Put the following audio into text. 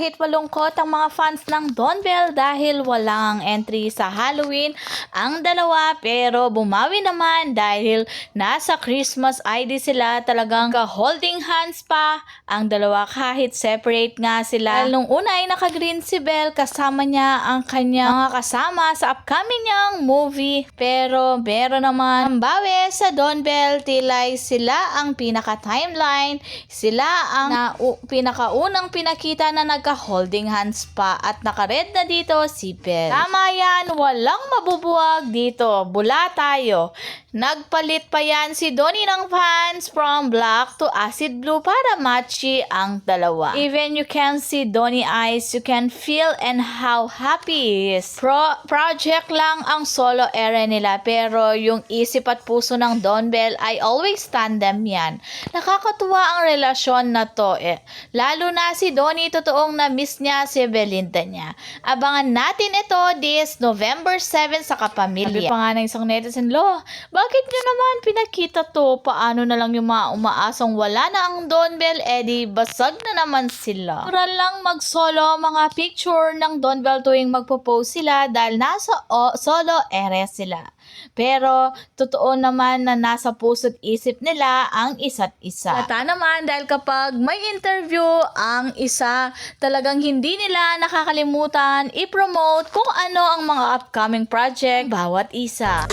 kahit malungkot ang mga fans ng Don Bell dahil walang entry sa Halloween ang dalawa pero bumawi naman dahil nasa Christmas ID sila talagang ka-holding hands pa ang dalawa kahit separate nga sila. Dahil nung una ay naka-green si Bell kasama niya ang kanyang mga kasama sa upcoming niyang movie pero meron naman bawi sa Don Bell tilay sila ang pinaka-timeline sila ang na, pinakaunang pinakita na nagka-holding hands pa at naka-red na dito si Bell. Tama yan, walang mabubuwag dito. Bula tayo. Nagpalit pa yan si Donnie ng fans from black to acid blue para matchy ang dalawa. Even you can see Donnie eyes, you can feel and how happy he is. Pro project lang ang solo era nila pero yung isip at puso ng Don Bell ay always tandem yan. Nakakatuwa ang relasyon na to eh. Lalo na si Donnie totoong na-miss niya si Belinda niya. Abangan natin ito this November 7 sa kapamilya. Sabi pa nga ng isang netizen, Lo, bakit nyo naman pinakita to? Paano na lang yung mga umaasong wala na ang Don Bell, edi basag na naman sila. Para lang mag-solo mga picture ng Don Bell tuwing magpo-post sila dahil nasa o- solo ere sila. Pero totoo naman na nasa puso't isip nila ang isa't isa. At naman dahil kapag may interview ang isa, talagang hindi nila nakakalimutan i-promote kung ano ang mga upcoming project bawat isa.